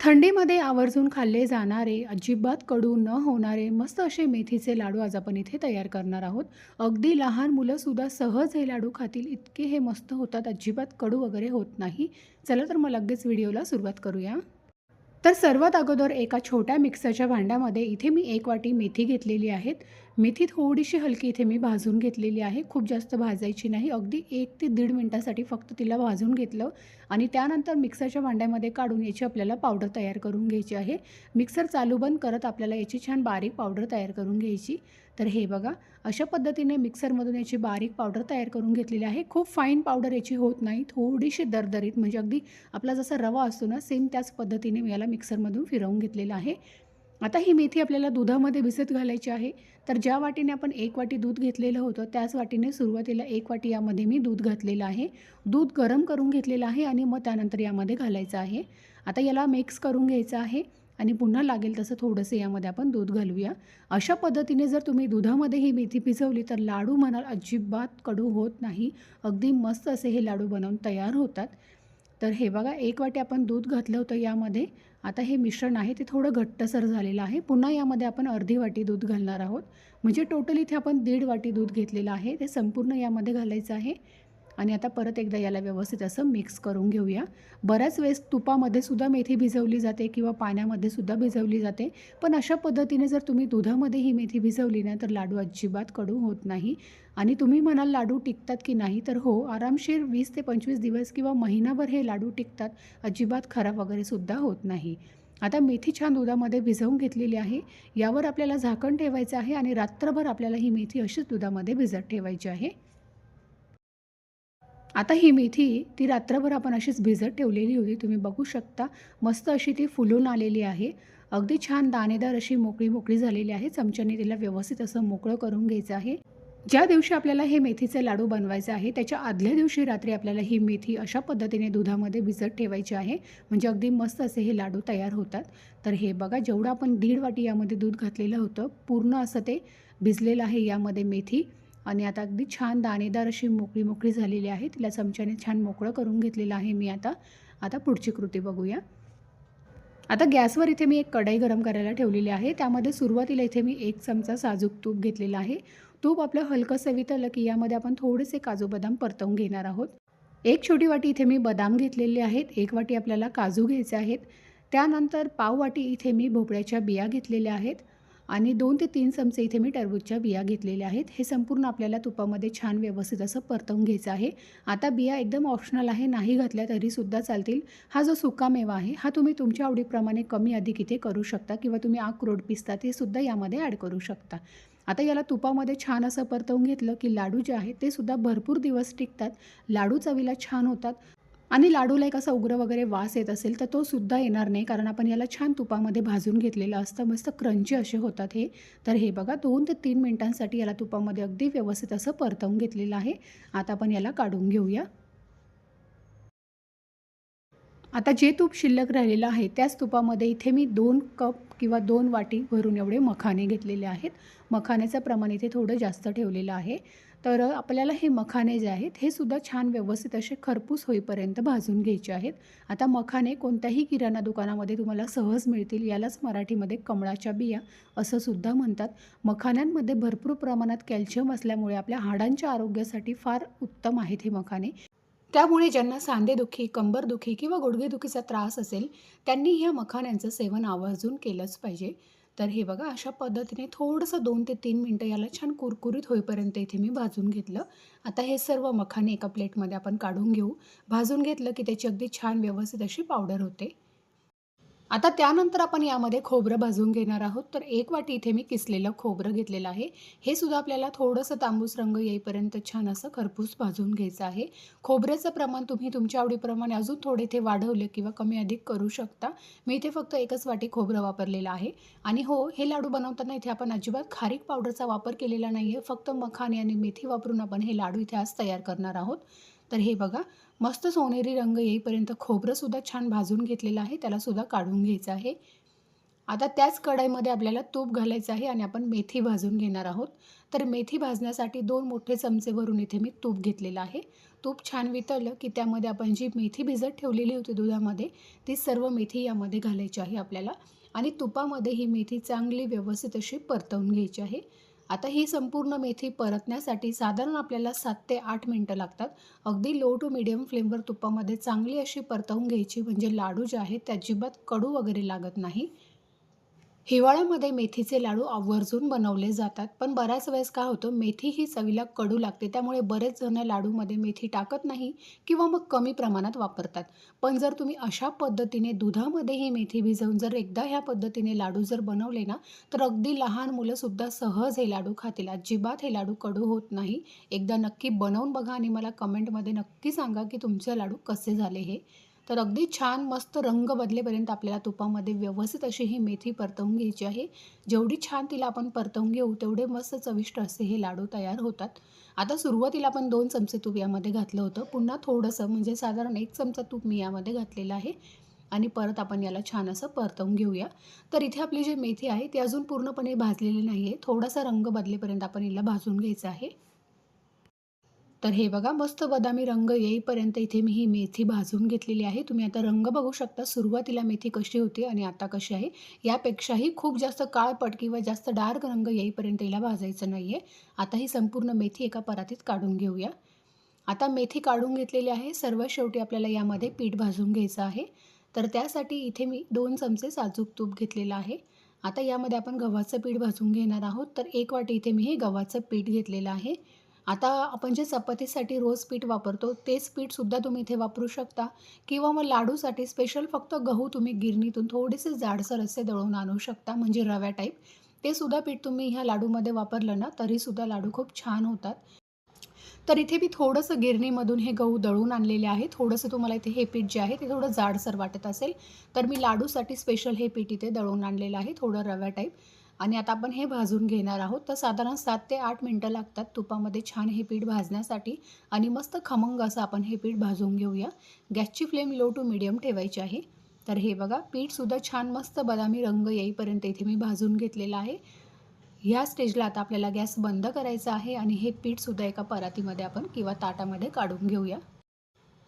थंडीमध्ये आवर्जून खाल्ले जाणारे अजिबात कडू न होणारे मस्त असे मेथीचे लाडू आज आपण इथे तयार करणार आहोत. अगदी लहान मुलंसुद्धा सहज हे लाडू खातील इतके हे मस्त होतात अजिबात कडू वगैरे होत नाही. चला तर मग लगेच व्हिडिओला सुरुवात करूया. तर सर्वात अगोदर एका छोट्या मिक्सरच्या भांड्यामध्ये इथे मी एक वाटी मेथी घेतलेली आहेत. मेथी थोडीशी हलकी इथे मी भाजून घेतलेली आहे. खूप जास्त भाजायची नाही. अगदी एक ते दीड मिनटासाठी फक्त तिला भाजून घेतलं आणि त्यानंतर मिक्सरच्या भांड्यामध्ये काढून याची आपल्याला पावडर तयार करून घ्यायची आहे. मिक्सर चालू बंद करत आपल्याला याची छान बारीक पावडर तयार करून घ्यायची. तर हे बघा अशा पद्धतीने मिक्सरमधून याची बारीक पावडर तयार करून घेतलेली आहे. खूप फाईन पावडर याची होत नाही. थोडीशी दरदरीत म्हणजे अगदी आपला जसा रवा असतो ना सेम त्याच पद्धतीने मी याला मिक्सरमधून फिरवून घेतलेला आहे. आता ही मेथी आपल्याला दुधामध्ये भिजत घालायची आहे. तर ज्या वाटीने आपण एक वाटी दूध घेतलेलं होतं त्याच वाटीने सुरुवातीला एक वाटी यामध्ये मी दूध घातलेलं आहे. दूध गरम करून घेतलेलं आहे आणि मग त्यानंतर यामध्ये घालायचं आहे. आता याला मिक्स करून घ्यायचं आहे आणि पुन्हा लागेल तसं थोडंसं यामध्ये आपण दूध घालूया. अशा पद्धतीने जर तुम्ही दुधामध्ये ही मेथी भिजवली तर लाडू म्हणाल अजिबात कडू होत नाही. अगदी मस्त असे हे लाडू बनवून तयार होतात. तर हे बघा एक वाटी आपण दूध घातलं होतं यामध्ये. आता हे मिश्रण आहे ते थोडं घट्टसर झालेलं आहे. पुन्हा यामध्ये आपण अर्धी वाटी दूध घालणार आहोत. म्हणजे टोटल इथे आपण दीड वाटी दूध घेतलेलं आहे. ते संपूर्ण यामध्ये घालायचं आहे. आणि आता परत एकदा याला व्यवस्थित असं मिक्स करून घेऊया. बऱ्याच वेळेस तुपामध्ये सुद्धा मेथी भिजवली जाते किंवा पाण्यामध्ये सुद्धा भिजवली जाते. पण अशा पद्धतीने जर तुम्ही दुधामध्ये ही मेथी भिजवली ना तर लाडू अजिबात कडू होत नाही. आणि तुम्ही म्हणाल लाडू टिकतात की नाही तर हो आरामशीर वीस ते पंचवीस दिवस किंवा महिनाभर हे लाडू टिकतात अजिबात खराब वगैरे सुद्धा होत नाही. आता मेथी छान दुधामध्ये भिजवून घेतलेली आहे. यावर आपल्याला झाकण ठेवायचं आहे आणि रात्रभर आपल्याला ही मेथी अशीच दुधामध्ये भिजत ठेवायची आहे. आता ही मेथी ती रात्रभर आपण अशीच भिजत ठेवलेली होती. तुम्ही बघू शकता मस्त अशी ती फुलून आलेली आहे. अगदी छान दाणेदार अशी मोकळी मोकळी झालेली आहे. चमच्याने तिला व्यवस्थित असं मोकळं करून घ्यायचं आहे. ज्या दिवशी आपल्याला हे मेथीचे लाडू बनवायचे आहे त्याच्या आदल्या दिवशी रात्री आपल्याला ही मेथी अशा पद्धतीने दुधामध्ये भिजत ठेवायची आहे. म्हणजे अगदी मस्त असे हे लाडू तयार होतात. तर हे बघा जेवढं आपण दीड वाटी यामध्ये दूध घातलेलं होतं पूर्ण असं ते भिजलेलं आहे यामध्ये मेथी. आणि आता अगदी छान दाणेदार अशी मोकळी मोकळी झालेली आहे. तिला चमच्याने छान मोकळं करून घेतलेलं आहे मी आता. आता पुढची कृती बघूया. आता गॅसवर इथे मी एक कढई गरम करायला ठेवलेली आहे. त्यामध्ये सुरुवातीला इथे मी एक चमचा साजूक तूप घेतलेला आहे. तूप आपलं हलकं सवितलं की यामध्ये आपण थोडेसे काजू बदाम परतवून घेणार आहोत. एक छोटी वाटी इथे मी बदाम घेतलेले आहेत. एक वाटी आपल्याला काजू घ्यायचे आहेत. त्यानंतर पाव वाटी इथे मी भोपळ्याच्या बिया घेतलेल्या आहेत. आणि दोन ते तीन चमचे इथे मी टरबूजच्या बिया घेतलेल्या आहेत. हे संपूर्ण आपल्याला तुपामध्ये छान व्यवस्थित असं परतवून घ्यायचं आहे. आता बिया एकदम ऑप्शनल आहे नाही घातल्या तरीसुद्धा चालतील. हा जो सुका मेवा आहे हा तुम्ही तुमच्या आवडीप्रमाणे कमी अधिक इथे करू शकता किंवा तुम्ही आक्रोड पिस्ता ते सुद्धा यामध्ये ॲड करू शकता. आता याला तुपामध्ये छान असं परतवून घेतलं की लाडू जे आहेत ते सुद्धा भरपूर दिवस टिकतात. लाडू चवीला छान होतात. आणि लाडूला एक असा उग्र वगैरे वास येत असेल तर तो सुद्धा येणार नाही कारण आपण याला छान तुपामध्ये भाजून घेतलेलं असतं. मस्त क्रंची असे होतात हे. तर हे बघा दोन ते तीन मिनटांसाठी याला तुपामध्ये अगदी व्यवस्थित असं परतवून घेतलेलं आहे. आता आपण याला काढून घेऊया. आता जे तूप शिल्लक राहिलेलं आहे त्याच तुपामध्ये इथे मी दोन कप किंवा दोन वाटी भरून एवढे मखाने घेतलेले आहेत. मखाण्याचं प्रमाण इथे थोडं जास्त ठेवलेलं आहे. तर आपल्याला हे मखाने जे आहेत हे सुद्धा छान व्यवस्थित असे खरपूस होईपर्यंत भाजून घ्यायचे आहेत. आता मखाने कोणत्याही किराणा दुकानामध्ये तुम्हाला सहज मिळतील यालाच मराठीमध्ये कमळाच्या बिया असं सुद्धा म्हणतात. मखाण्यांमध्ये भरपूर प्रमाणात कॅल्शियम असल्यामुळे आपल्या हाडांच्या आरोग्यासाठी फार उत्तम आहेत हे मखाने. त्यामुळे ज्यांना सांधेदुखी कंबरदुखी किंवा गुडघेदुखीचा त्रास असेल त्यांनी ह्या मखाण्यांचं सेवन आवर्जून केलंच पाहिजे. तर हे बघा अशा पद्धतीने थोडंसं दोन ते तीन मिनटं याला छान कुरकुरीत होईपर्यंत इथे मी भाजून घेतलं. आता हे सर्व मखाने एका प्लेटमध्ये आपण काढून घेऊ. भाजून घेतलं की त्याची अगदी छान व्यवस्थित अशी पावडर होते. आता त्यानंतर आपण यामध्ये खोबरं भाजून घेणार आहोत. तर एक वाटी इथे मी किसलेलं खोबरं घेतलेलं आहे. हे सुद्धा आपल्याला थोडंसं तांबूस रंग येईपर्यंत छान असं खरपूस भाजून घ्यायचं आहे. खोबऱ्याचं प्रमाण तुम्ही तुमच्या आवडीप्रमाणे अजून थोडे इथे वाढवले किंवा कमी अधिक करू शकता. मी इथे फक्त एकच वाटी खोबरं वापरलेलं आहे. आणि हो हे लाडू बनवताना इथे आपण अजिबात खारीक पावडरचा वापर केलेला नाही आहे फक्त मखाने आणि मेथी वापरून आपण हे लाडू इथे आज तयार करणार आहोत. तर हे बघा मस्त सोनेरी रंग येईपर्यंत खोबरंसुद्धा छान भाजून घेतलेलं आहे. त्यालासुद्धा काढून घ्यायचं आहे. आता त्याच कढईमध्ये आपल्याला तूप घालायचं आहे आणि आपण मेथी भाजून घेणार आहोत. तर मेथी भाजण्यासाठी दोन मोठे चमचे भरून इथे मी तूप घेतलेलं आहे. तूप छान वितळलं की त्यामध्ये आपण जी मेथी भिजत ठेवलेली होती दुधामध्ये ती सर्व मेथी यामध्ये घालायची आहे आपल्याला. आणि तुपामध्ये ही मेथी चांगली व्यवस्थित अशी परतवून घ्यायची आहे. आता ही संपूर्ण मेथी परतण्यासाठी साधारण आपल्याला सात ते आठ मिनटं लागतात. अगदी लो टू मिडियम फ्लेमवर तुपामध्ये चांगली अशी परतवून घ्यायची म्हणजे लाडू जे आहेत ते अजिबात कडू वगैरे लागत नाही. हिवाळ्यामध्ये मेथीचे लाडू आवर्जून बनवले जातात पण बऱ्याच वेळेस काय होतं मेथी ही चवीला कडू लागते त्यामुळे बरेच जण लाडूमध्ये मेथी टाकत नाही किंवा मग कमी प्रमाणात वापरतात. पण जर तुम्ही अशा पद्धतीने दुधामध्ये ही मेथी भिजवून जर एकदा ह्या पद्धतीने लाडू जर बनवले ना तर अगदी लहान मुलंसुद्धा सहज हे लाडू खातील. अजिबात हे लाडू कडू होत नाही. एकदा नक्की बनवून बघा आणि मला कमेंटमध्ये नक्की सांगा की तुमचे लाडू कसे झाले हे. तर अगदी छान मस्त रंग बदलेपर्यंत आपल्याला तुपामध्ये व्यवस्थित अशी ही मेथी परतवून घ्यायची आहे. जेवढी छान तिला आपण परतवून घेऊ तेवढे मस्त चविष्ट असे हे लाडू तयार होतात. आता सुरुवातीला आपण दोन चमचे तूप यामध्ये घातलं होतं. पुन्हा थोडंसं म्हणजे साधारण एक चमचा तूप मी यामध्ये घातलेलं आहे. आणि परत आपण याला छान असं परतवून घेऊया. तर इथे आपली जी मेथी आहे ती अजून पूर्णपणे भाजलेली नाही आहे थोडासा रंग बदलेपर्यंत आपण हिला भाजून घ्यायचं आहे. तर हे बघा मस्त बदामी रंग येईपर्यंत इथे मी ही मेथी भाजून घेतलेली आहे. तुम्ही आता रंग बघू शकता सुरुवातीला मेथी कशी होती आणि आता कशी आहे. यापेक्षाही खूप जास्त काळपट किंवा जास्त डार्क रंग येईपर्यंत हिला भाजायचं नाही आहे आता ही संपूर्ण मेथी एका परातीत काढून घेऊया. आता मेथी काढून घेतलेली आहे. सर्वात शेवटी आपल्याला यामध्ये पीठ भाजून घ्यायचं आहे. तर त्यासाठी इथे मी दोन चमचे साजूक तूप घेतलेलं आहे. आता यामध्ये आपण गव्हाचं पीठ भाजून घेणार आहोत. तर एक वाटी इथे मी हे गव्हाचं पीठ घेतलेलं आहे. आता आपण जे चपातीसाठी रोज पीठ वापरतो तेच पीठसुद्धा तुम्ही इथे वापरू शकता. किंवा मग लाडूसाठी स्पेशल फक्त गहू तुम्ही गिरणीतून थोडेसे जाडसर असे दळून आणू शकता म्हणजे रव्या टाईप ते सुद्धा पीठ तुम्ही ह्या लाडूमध्ये वापरलं ना तरीसुद्धा लाडू खूप छान होतात. तर इथे मी थोडंसं गिरणीमधून हे गहू दळून आणलेले आहे. थोडंसं तुम्हाला इथे हे पीठ जे आहे ते थोडं जाडसर वाटत असेल. तर मी लाडूसाठी स्पेशल हे पीठ इथे दळून आणलेलं आहे थोडं रव्या टाईप आणि आता आपण हे भाजून घेणार आहोत. तर साधारण सात ते आठ मिनटं लागतात तुपामध्ये छान हे पीठ भाजण्यासाठी. आणि मस्त खमंग असं आपण हे पीठ भाजून घेऊया. गॅसची फ्लेम लो टू मिडियम ठेवायची आहे. तर हे बघा पीठसुद्धा छान मस्त बदामी रंग येईपर्यंत इथे मी भाजून घेतलेलं आहे. ह्या स्टेजला आता आपल्याला गॅस बंद करायचा आहे आणि हे पीठसुद्धा एका परातीमध्ये आपण किंवा ताटामध्ये काढून घेऊया.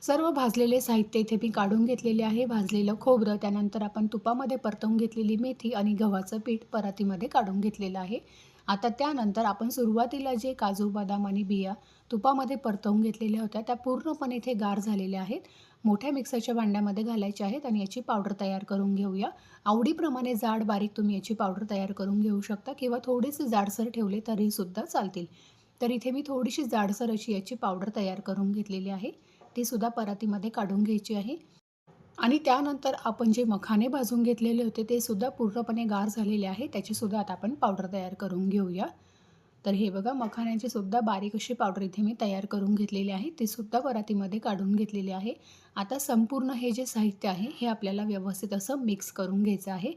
सर्व भाजलेले साहित्य इथे मी काढून घेतलेले आहे. भाजलेलं खोबरं त्यानंतर आपण तुपामध्ये परतवून घेतलेली मेथी आणि गव्हाचं पीठ परातीमध्ये काढून घेतलेलं आहे. आता त्यानंतर आपण सुरुवातीला जे काजू बदाम आणि बिया तुपामध्ये परतवून घेतलेल्या होत्या त्या पूर्णपणे इथे गार झालेल्या आहेत. मोठ्या मिक्सरच्या भांड्यामध्ये घालायच्या आहेत आणि याची पावडर तयार करून घेऊया. आवडीप्रमाणे जाड बारीक तुम्ही याची पावडर तयार करून घेऊ शकता किंवा थोडेसे जाडसर ठेवले तरीसुद्धा चालतील. तर इथे मी थोडीशी जाडसर अशी याची पावडर तयार करून घेतलेली आहे. ती सुद्धा परातीमध्ये काढून घ्यायची आहे. आणि त्यानंतर आपण जे मखाने भाजून घेतलेले होते ते सुद्धा पूर्णपणे गार झालेले आहे. त्याचीसुद्धा आता आपण पावडर तयार करून घेऊया. तर हे बघा मखाण्याची सुद्धा बारीक अशी पावडर इथे मी तयार करून घेतलेली आहे. ती सुद्धा परातीमध्ये काढून घेतलेली आहे. आता संपूर्ण हे जे साहित्य आहे हे आपल्याला व्यवस्थित असं मिक्स करून घ्यायचं आहे.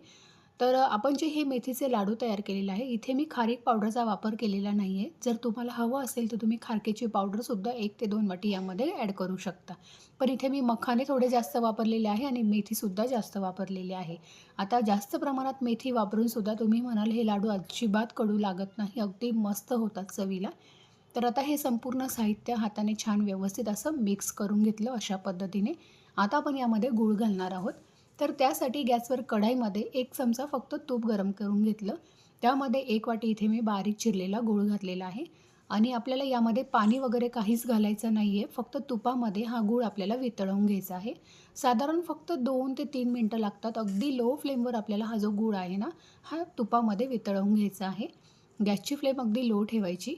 तर आपण जे हे मेथीचे लाडू तयार केलेले आहे इथे मी खारीक पावडरचा वापर केलेला नाही आहे जर तुम्हाला हवं असेल तर तुम्ही खारकेची पावडरसुद्धा एक ते दोन वाटी यामध्ये ॲड करू शकता. पण इथे मी मखाने थोडे जास्त वापरलेले आहे आणि मेथीसुद्धा जास्त वापरलेली आहे. आता जास्त प्रमाणात मेथी वापरूनसुद्धा तुम्ही म्हणाल हे लाडू अजिबात कडू लागत नाही अगदी मस्त होतात चवीला. तर आता हे संपूर्ण साहित्य हाताने छान व्यवस्थित असं मिक्स करून घेतलं अशा पद्धतीने. आता आपण यामध्ये गूळ घालणार आहोत. तर त्यासाठी गॅसवर कढाईमध्ये एक चमचा फक्त तूप गरम करून घेतलं. त्यामध्ये एक वाटी इथे मी बारीक चिरलेला गूळ घातलेला आहे. आणि आपल्याला यामध्ये पाणी वगैरे काहीच घालायचं नाही आहे फक्त तुपामध्ये हा गूळ आपल्याला वितळवून घ्यायचा आहे. साधारण फक्त दोन ते तीन मिनटं लागतात. अगदी लो फ्लेमवर आपल्याला हा जो गूळ आहे ना हा तुपामध्ये वितळवून घ्यायचा आहे. गॅसची फ्लेम अगदी लो ठेवायची.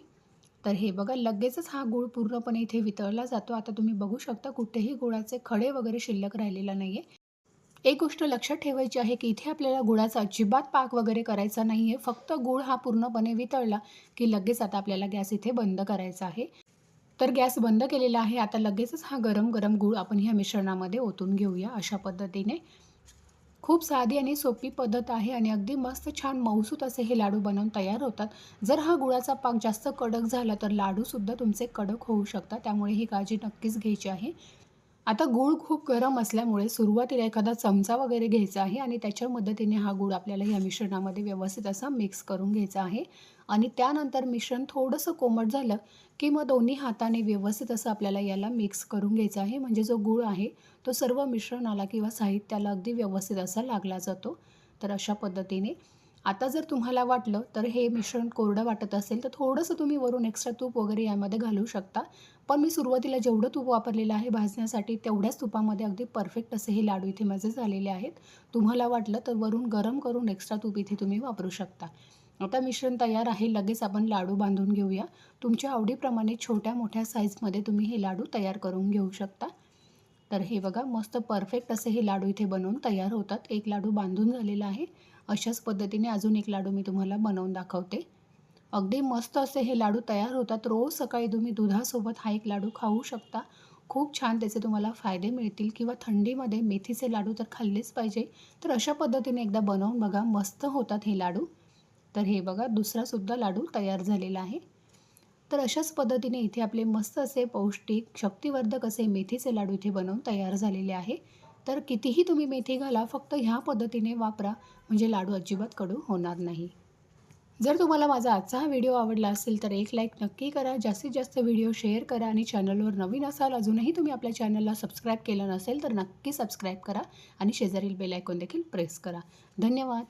तर हे बघा लगेचच हा गूळ पूर्णपणे इथे वितळला जातो. आता तुम्ही बघू शकता कुठेही गुळाचे खडे वगैरे शिल्लक राहिलेला नाही आहे एक गोष्ट लक्षात ठेवायची आहे की इथे आपल्याला गुळाचा अजिबात पाक वगैरे करायचा नाही आहे फक्त गूळ हा पूर्णपणे वितळला की लगेच आता आपल्याला गॅस इथे बंद करायचा आहे. तर गॅस बंद केलेला आहे. आता लगेचच हा गरम गरम गूळ आपण ह्या मिश्रणामध्ये ओतून घेऊया अशा पद्धतीने. खूप साधी आणि सोपी पद्धत आहे आणि अगदी मस्त छान मऊसूत असे हे लाडू बनवून तयार होतात. जर हा गुळाचा पाक जास्त कडक झाला तर लाडूसुद्धा तुमचे कडक होऊ शकतात. त्यामुळे ही काळजी नक्कीच घ्यायची आहे. आता गूळ खूप गरम असल्यामुळे सुरुवातीला एखादा चमचा वगैरे घ्यायचा आहे आणि त्याच्या मदतीने हा गूळ आपल्याला या मिश्रणामध्ये व्यवस्थित असा मिक्स करून घ्यायचा आहे. आणि त्यानंतर मिश्रण थोडंसं कोमट झालं की मग दोन्ही हाताने व्यवस्थित असं आपल्याला याला मिक्स करून घ्यायचं आहे. म्हणजे जो गूळ आहे तो सर्व मिश्रणाला किंवा साहित्याला अगदी व्यवस्थित असा लागला जातो. तर अशा पद्धतीने आता जर तुम्हाला वाटलं तर हे मिश्रण कोरडं वाटत असेल तर थोडंसं तुम्ही वरून एक्स्ट्रा तूप वगैरे यामध्ये घालू शकता. पण मी सुरुवातीला जेवढं तूप वापरलेलं आहे भाजण्यासाठी तेवढ्याच तुपामध्ये अगदी परफेक्ट असे हे लाडू इथे माझे झालेले आहेत. तुम्हाला वाटलं तर वरून गरम करून एक्स्ट्रा तूप इथे तुम्ही वापरू शकता. आता मिश्रण तयार आहे लगेच आपण लाडू बांधून घेऊया. तुमच्या आवडीप्रमाणे छोट्या मोठ्या साईजमध्ये तुम्ही हे लाडू तयार करून घेऊ शकता. तर हे बघा मस्त परफेक्ट असे हे लाडू इथे बनवून तयार होतात. एक लाडू बांधून झालेला आहे. अशाच पद्धतीने अजून एक लाडू मी तुम्हाला बनवून दाखवते. अगदी मस्त असे हे लाडू तयार होतात. रोज सकाळी तुम्ही दुधासोबत हा एक लाडू खाऊ शकता. खूप छान त्याचे तुम्हाला फायदे मिळतील किंवा थंडीमध्ये मेथीचे लाडू तर खाल्लेच पाहिजे. तर अशा पद्धतीने एकदा बनवून बघा मस्त होतात हे लाडू. तर हे बघा दुसरासुद्धा लाडू तयार झालेला आहे. तर अशाच पद्धतीने इथे आपले मस्त असे पौष्टिक शक्तिवर्धक असे मेथीचे लाडू इथे बनवून तयार झालेले आहे. तर कितीही तुम्ही मेथी घाला फक्त ह्या पद्धतीने वापरा. म्हणजे लाडू अजिबात कडू होणार नाही. जर तुम्हाला माझा आजचा हा व्हिडिओ आवडला असेल तर एक लाईक नक्की करा. जास्तीत जास्त व्हिडिओ शेअर करा आणि चॅनलवर नवीन असाल अजूनही तुम्ही आपल्या चॅनलला सबस्क्राईब केलं नसेल तर नक्की सबस्क्राईब करा आणि शेजारील बेल आयकॉन देखील प्रेस करा. धन्यवाद.